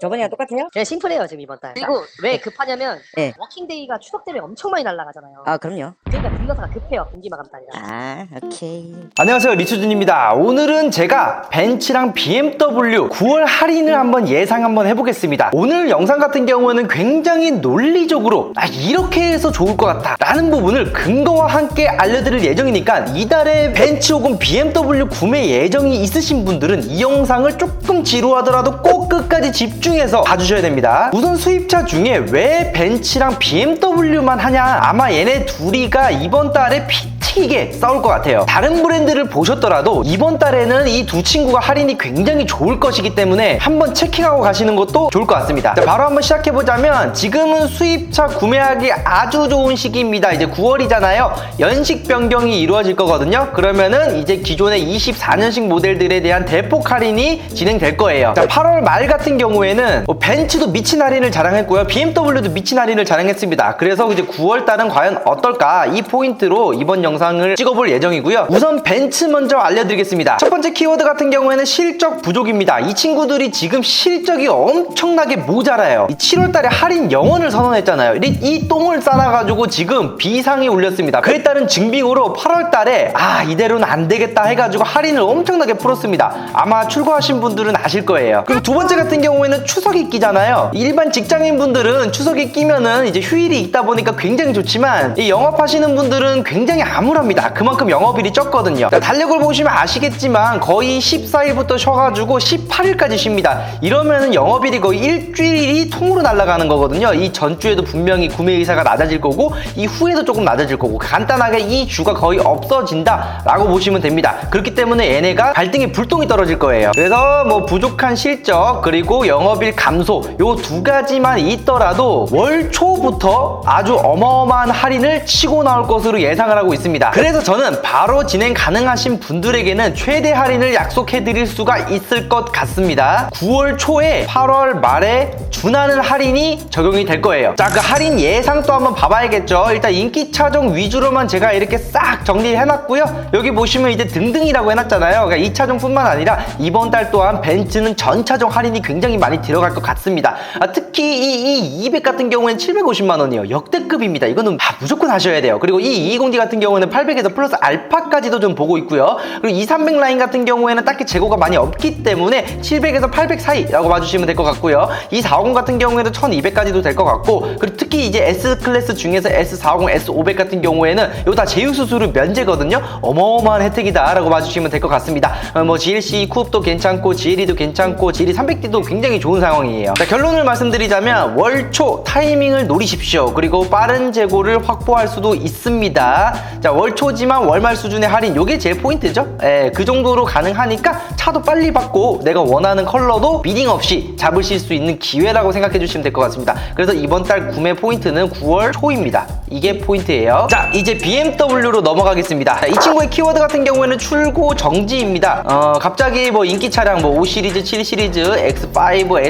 저번이랑 똑같아요? 그냥 심플해요 지금 이번 달. 그리고 왜 급하냐면 네. 워킹데이가 추석 때문에 엄청 많이 날라가잖아요. 아 그럼요. 그러니까 딜러사가 급해요 분기 마감 달이라. 아 오케이. 안녕하세요 리추준입니다. 오늘은 제가 벤츠랑 BMW 9월 할인을 한번 예상 한번 해보겠습니다. 오늘 영상 같은 경우는 굉장히 논리적으로 아 이렇게 해서 좋을 것 같다 라는 부분을 근거와 함께 알려드릴 예정이니까 이달에 벤츠 혹은 BMW 구매 예정이 있으신 분들은 이 영상을 조금 지루하더라도 꼭 끝까지 집중 해서 봐주셔야 됩니다. 우선 수입차 중에 왜 벤츠랑 BMW만 하냐? 아마 얘네 둘이가 이번 달에 피 튀게 싸울 것 같아요. 다른 브랜드를 보셨더라도 이번 달에는 이 두 친구가 할인이 굉장히 좋을 것이기 때문에 한번 체킹하고 가시는 것도 좋을 것 같습니다. 자, 바로 한번 시작해보자면 지금은 수입차 구매하기 아주 좋은 시기입니다. 이제 9월이잖아요. 연식 변경이 이루어질 거거든요. 그러면은 이제 기존의 24년식 모델들에 대한 대폭 할인이 진행될 거예요. 자, 8월 말 같은 경우에는 뭐 벤츠도 미친 할인을 자랑했고요. BMW도 미친 할인을 자랑했습니다. 그래서 이제 9월 달은 과연 어떨까? 이 포인트로 이번 영상 을 찍어볼 예정이고요. 우선 벤츠 먼저 알려드리겠습니다. 첫 번째 키워드 같은 경우에는 실적 부족입니다. 이 친구들이 지금 실적이 엄청나게 모자라요. 이 7월 달에 할인 영원을 선언했잖아요. 이, 이 똥을 싸놔가지고 지금 비상이 울렸습니다. 그에 따른 증빙으로 8월 달에 아 이대로는 안 되겠다 해가지고 할인을 엄청나게 풀었습니다. 아마 출고하신 분들은 아실 거예요. 그리고 두 번째 같은 경우에는 추석이 끼잖아요. 일반 직장인 분들은 추석이 끼면은 이제 휴일이 있다 보니까 굉장히 좋지만 이 영업하시는 분들은 굉장히 암울합니다. 그만큼 영업일이 적거든요. 자, 달력을 보시면 아시겠지만 거의 14일부터 쉬어가지고 18일까지 쉽니다. 이러면은 영업일이 거의 일주일이 통으로 날아가는 거거든요. 이 전주에도 분명히 구매 의사가 낮아질 거고 이 후에도 조금 낮아질 거고 간단하게 이 주가 거의 없어진다라고 보시면 됩니다. 그렇기 때문에 얘네가 발등에 불똥이 떨어질 거예요. 그래서 뭐 부족한 실적 그리고 영업일 감소 요 두 가지만 있더라도 월 초부터 아주 어마어마한 할인을 치고 나올 것으로 예상을 하고 있습니다. 그래서 저는 바로 진행 가능하신 분들에게는 최대 할인을 약속해 드릴 수가 있을 것 같습니다. 9월 초에 8월 말에 준하는 할인이 적용이 될 거예요. 자, 그 할인 예상 또 한번 봐봐야겠죠. 일단 인기 차종 위주로만 제가 이렇게 싹 정리를 해놨고요. 여기 보시면 이제 등등이라고 해놨잖아요. 그러니까 이 차종뿐만 아니라 이번 달 또한 벤츠는 전 차종 할인이 굉장히 많이 들어갈 것 같습니다. 아, 특히 이, 이 200 같은 경우에는 750만 원이에요. 역대급입니다. 이거는 아, 무조건 하셔야 돼요. 그리고 이 220D 같은 경우 에는 800에서 플러스 알파까지도 좀 보고 있고요. 그리고 2300 라인 같은 경우에는 딱히 재고가 많이 없기 때문에 700에서 800 사이라고 봐주시면 될 것 같고요. 이450 같은 경우에는 1200까지도 될 것 같고 그리고 특히 이제 S 클래스 중에서 S450, S500 같은 경우에는 이거 다 제휴 수수료 면제거든요. 어마어마한 혜택이다라고 봐주시면 될 것 같습니다. 어, 뭐 GLC 쿱도 괜찮고 GLE도 괜찮고 GLE 300D도 굉장히 좋은 상황이에요. 자, 결론을 말씀드리자면 월초 타이밍을 노리십시오. 그리고 빠른 재고를 확보할 수도 있습니다. 자, 월초지만 월말 수준의 할인 요게 제일 포인트죠. 예, 그 정도로 가능하니까 차도 빨리 받고 내가 원하는 컬러도 미딩 없이 잡으실 수 있는 기회라고 생각해 주시면 될 것 같습니다. 그래서 이번 달 구매 포인트는 9월 초입니다. 이게 포인트예요. 자, 이제 BMW로 넘어가겠습니다. 자, 이 친구의 키워드 같은 경우에는 출고 정지입니다. 어, 갑자기 뭐 인기 차량 뭐 5 시리즈, 7 시리즈, X5,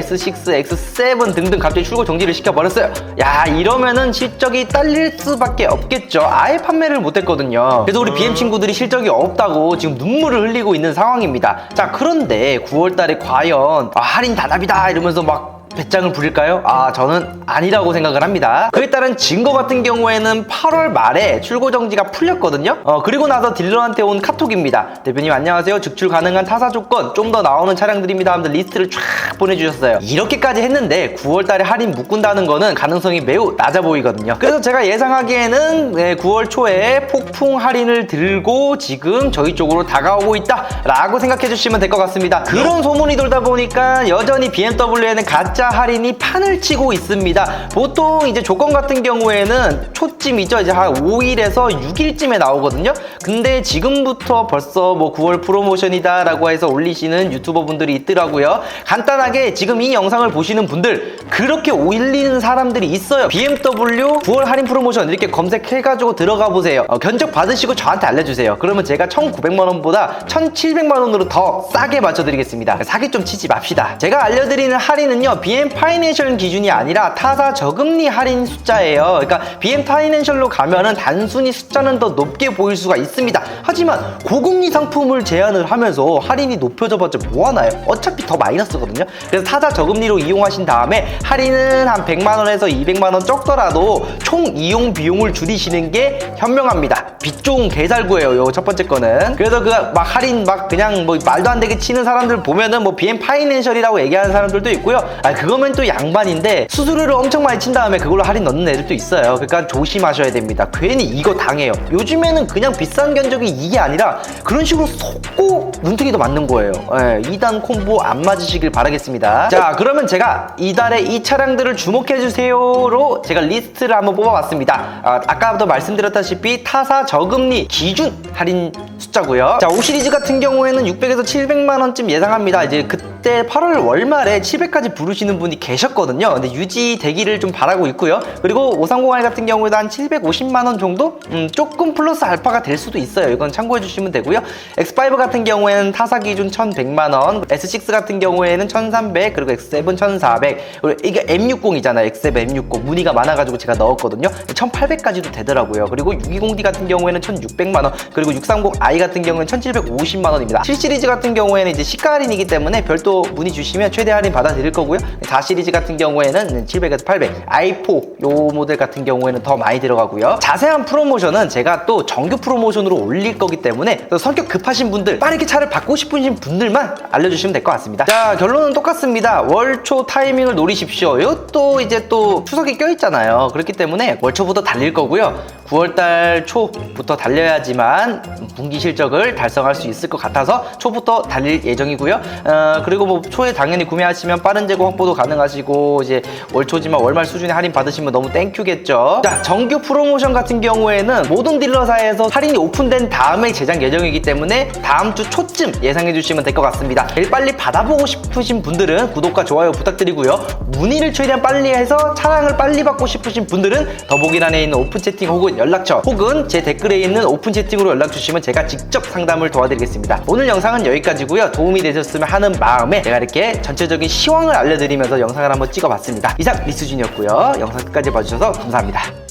S6, X7 등등 갑자기 출고 정지를 시켜버렸어요. 야, 이러면은 실적이 딸릴 수밖에 없겠죠. 아예 판매를 못했 거든요. 그래서 우리 BM 친구들이 실적이 없다고 지금 눈물을 흘리고 있는 상황입니다. 자, 그런데 9월 달에 과연 아, 할인 단합이다 이러면서 막 배짱을 부릴까요? 아 저는 아니라고 생각을 합니다. 그에 따른 증거 같은 경우에는 8월 말에 출고 정지가 풀렸거든요. 어, 그리고 나서 딜러한테 온 카톡입니다. 대표님 안녕하세요. 직출 가능한 타사 조건 좀 더 나오는 차량들입니다 하면서 리스트를 쫙 보내주셨어요. 이렇게까지 했는데 9월 달에 할인 묶은다는 거는 가능성이 매우 낮아 보이거든요. 그래서 제가 예상하기에는 네, 9월 초에 폭풍 할인을 들고 지금 저희 쪽으로 다가오고 있다 라고 생각해 주시면 될 것 같습니다. 그런 소문이 돌다 보니까 여전히 BMW에는 가짜 할인이 판을 치고 있습니다. 보통 이제 조건 같은 경우에는 초쯤이죠. 이제 한 5일에서 6일쯤에 나오거든요. 근데 지금부터 벌써 뭐 9월 프로모션이다 라고 해서 올리시는 유튜버 분들이 있더라고요. 간단하게 지금 이 영상을 보시는 분들 그렇게 올리는 사람들이 있어요. BMW 9월 할인 프로모션 이렇게 검색해가지고 들어가 보세요. 어, 견적 받으시고 저한테 알려주세요. 그러면 제가 1,900만 원보다 1,700만 원으로 더 싸게 맞춰드리겠습니다. 사기 좀 치지 맙시다. 제가 알려드리는 할인은요. BM 파이낸셜 기준이 아니라 타사 저금리 할인 숫자예요. 그러니까 BM 파이낸셜로 가면은 단순히 숫자는 더 높게 보일 수가 있습니다. 하지만 고금리 상품을 제한을 하면서 할인이 높여져봤자 뭐하나요? 어차피 더 마이너스거든요. 그래서 타사 저금리로 이용하신 다음에 할인은 한 100만 원에서 200만 원 적더라도 총 이용 비용을 줄이시는 게 현명합니다. 빛 좋은 개살구예요. 요 첫 번째 거는. 그래서 그 막 할인 막 그냥 뭐 말도 안 되게 치는 사람들 보면은 뭐 BM 파이낸셜이라고 얘기하는 사람들도 있고요. 아 그거면 또 양반인데 수수료를 엄청 많이 친 다음에 그걸로 할인 넣는 애들도 있어요. 그러니까 조심하셔야 됩니다. 괜히 이거 당해요. 요즘에는 그냥 비싼 견적이 이게 아니라 그런 식으로 속고 눈탱이도 맞는 거예요. 예, 2단 콤보 안 맞으시길 바라겠습니다. 자, 그러면 제가 이달에 이 차량들을 주목해 주세요로 제가 리스트를 한번 뽑아봤습니다. 아, 아까부터 말씀드렸다시피 타사 저금리 기준 할인 숫자고요. 자, 5 시리즈 같은 경우에는 600에서 700만 원쯤 예상합니다. 이제 그때 8월 월말에 700까지 부르시는 분이 계셨거든요. 근데 유지 되기를 좀 바라고 있고요. 그리고 530i 같은 경우에도 한 750만 원 정도? 음, 조금 플러스 알파가 될 수도 있어요. 이건 참고해 주시면 되고요. X5 같은 경우에는 타사 기준 1100만 원, S6 같은 경우에는 1300, 그리고 X7 1400. 그리고 이게 M60이잖아요. X7 M60 문의가 많아가지고 제가 넣었거든요. 1800까지도 되더라고요. 그리고 620D 같은 경우에는 1600만 원, 그리고 630i 같은 경우에는 1750만 원입니다. 7 시리즈 같은 경우에는 이제 시가 할인이기 때문에 별도 문의 주시면 최대 할인 받아 드릴 거고요. 4 시리즈 같은 경우에는 700에서 800, i4 요 모델 같은 경우에는 더 많이 들어가고요. 자세한 프로모션은 제가 또 정규 프로모션으로 올릴 거기 때문에 또 성격 급하신 분들, 빠르게 차를 받고 싶으신 분들만 알려주시면 될 것 같습니다. 자, 결론은 똑같습니다. 월초 타이밍을 노리십시오. 이것도 이제 또 추석이 껴있잖아요. 그렇기 때문에 월초부터 달릴 거고요. 9월달 초부터 달려야지만 분기 실적을 달성할 수 있을 것 같아서 초부터 달릴 예정이고요. 어, 그리고 뭐 초에 당연히 구매하시면 빠른 재고 확보도 가능하시고 이제 월초지만 월말 수준의 할인 받으시면 너무 땡큐겠죠. 자, 정규 프로모션 같은 경우에는 모든 딜러사에서 할인이 오픈된 다음에 제작 예정이기 때문에 다음 주 초쯤 예상해 주시면 될 것 같습니다. 제일 빨리 받아보고 싶으신 분들은 구독과 좋아요 부탁드리고요. 문의를 최대한 빨리 해서 차량을 빨리 받고 싶으신 분들은 더보기란에 있는 오픈 채팅 혹은 연락처 혹은 제 댓글에 있는 오픈 채팅으로 연락 주시면 제가 직접 상담을 도와드리겠습니다. 오늘 영상은 여기까지고요. 도움이 되셨으면 하는 마음에 제가 이렇게 전체적인 시황을 알려드리면서 영상을 한번 찍어봤습니다. 이상 리스준이었고요. 영상 끝까지 봐주셔서 감사합니다.